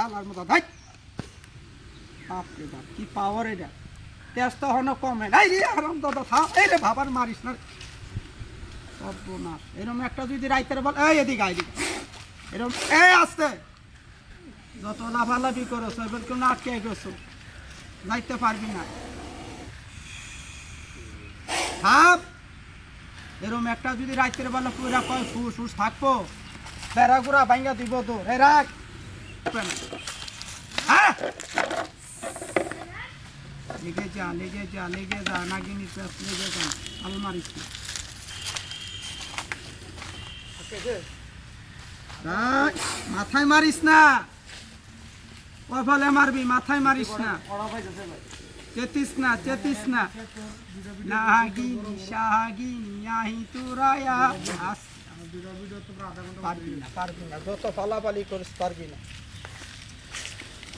হালার মতো ধাই বাপরে বাপ, কি পাওয়ার এটা। তেজ তো হনো কমে নাই আরাম এই রে বাবার মারিস না সর্বনাশ। একটা যদি রাইতের বল এই এদিকে আসতে। যত লাফালাফি করছ এবার কেউ আটকে গেছো। যাইতে পারবি না। থাপ এরকম একটা যদি রাইতের বেলা পুরা কয় ফুস ফুস থাকব, বেড়াগুড়া ভাঙ্গা দিব তো রে রাখ। লেগে যা লেগে যা লেগে যা না। মারিস না। চেতিস না চেতিস না। নাগিনি, সাহাগিনি আহি তুরায়া। পারবি না পারবি না। যত পালাপালি করিস, পারবি না।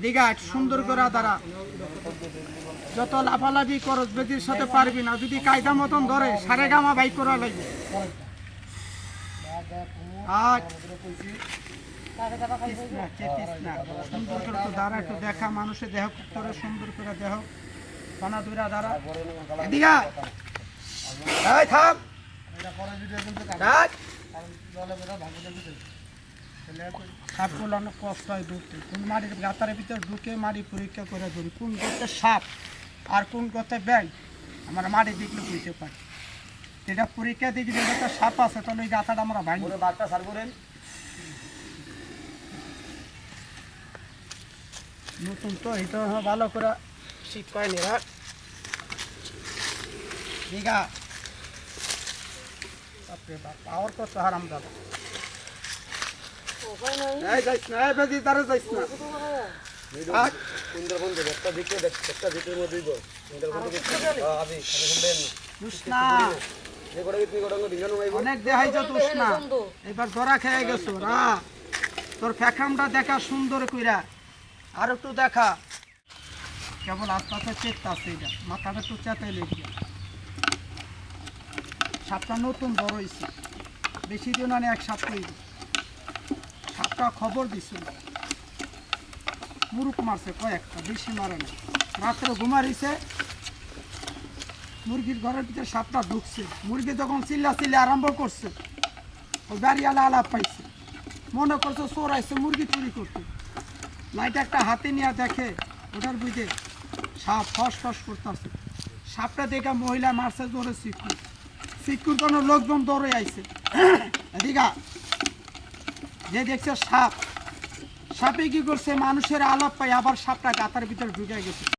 এদিকে সুন্দর করে দাঁড়া যত লাফালাফি করস বেদির সাথে পারবি না। যদি কায়দা মতন ধরে সারে গামা বাইক করা লাগবে। সুন্দর করে তো দাঁড়া একটু দেখা মানুষের দেহ করে সুন্দর করে দেহ। পানা দুরা দাঁড়া এদিকে। থাম। সাপগুলো অনেক কষ্ট হয় ধরতে। কোন মাটির গাতারের ভিতরে ঢুকে মাটি পরীক্ষা করে ধরি। কোন গতে সাপ আর কোন গতে ব্যাং আমরা মাটি দেখলে বুঝতে পারি। এটা পরীক্ষা যদি একটা সাপ আছে তাহলে ওই গাতাটা আমরা ভাঙি। বাঘটা সার করেন নতুন তো এটা ভালো করে শীত করেনি রাখ। দীঘা। পাওয়ার কত হারাম দাদা অনেক এবার ধরা খেয়ে গেছো তোর ফ্যাকামটা দেখা সুন্দর কইরা। আর একটু দেখা। কেবল আস্তে চেকতে আছে এটা। মাথাটা একটু চেতাই লেগে সাপটা নতুন বড় হয়েছে বেশি দিন আনে এক সাপ তৈরি সাপটা খবর দিছিল মুরুক মারছে কয়েকটা, বেশি মারে না রাত্রে ঘুমারিছে মুরগির ঘরের ভিতরে সাপটা ঢুকছে। মুরগি যখন চিল্লা চিল্লা আরম্ভ করছে ওই বাড়িওয়ালা আলাপ পাইছে। মনে করছে চোর আইছে, মুরগি চুরি করতে। লাইট একটা হাতে নিয়ে দেখে, ওটার বুঝে সাপ ফস ফস করতেছে। সাপটা দেখে মহিলা মারছে, জোরে সিকুর। সিকুর কোনো লোকজন দৌড়ে আইছে। এদিকা যে দেখছে সাপ। সাপে কি করছে? মানুষের আলাপ পাই আবার সাপটা গাতার ভিতরে ঢুকে গেছে।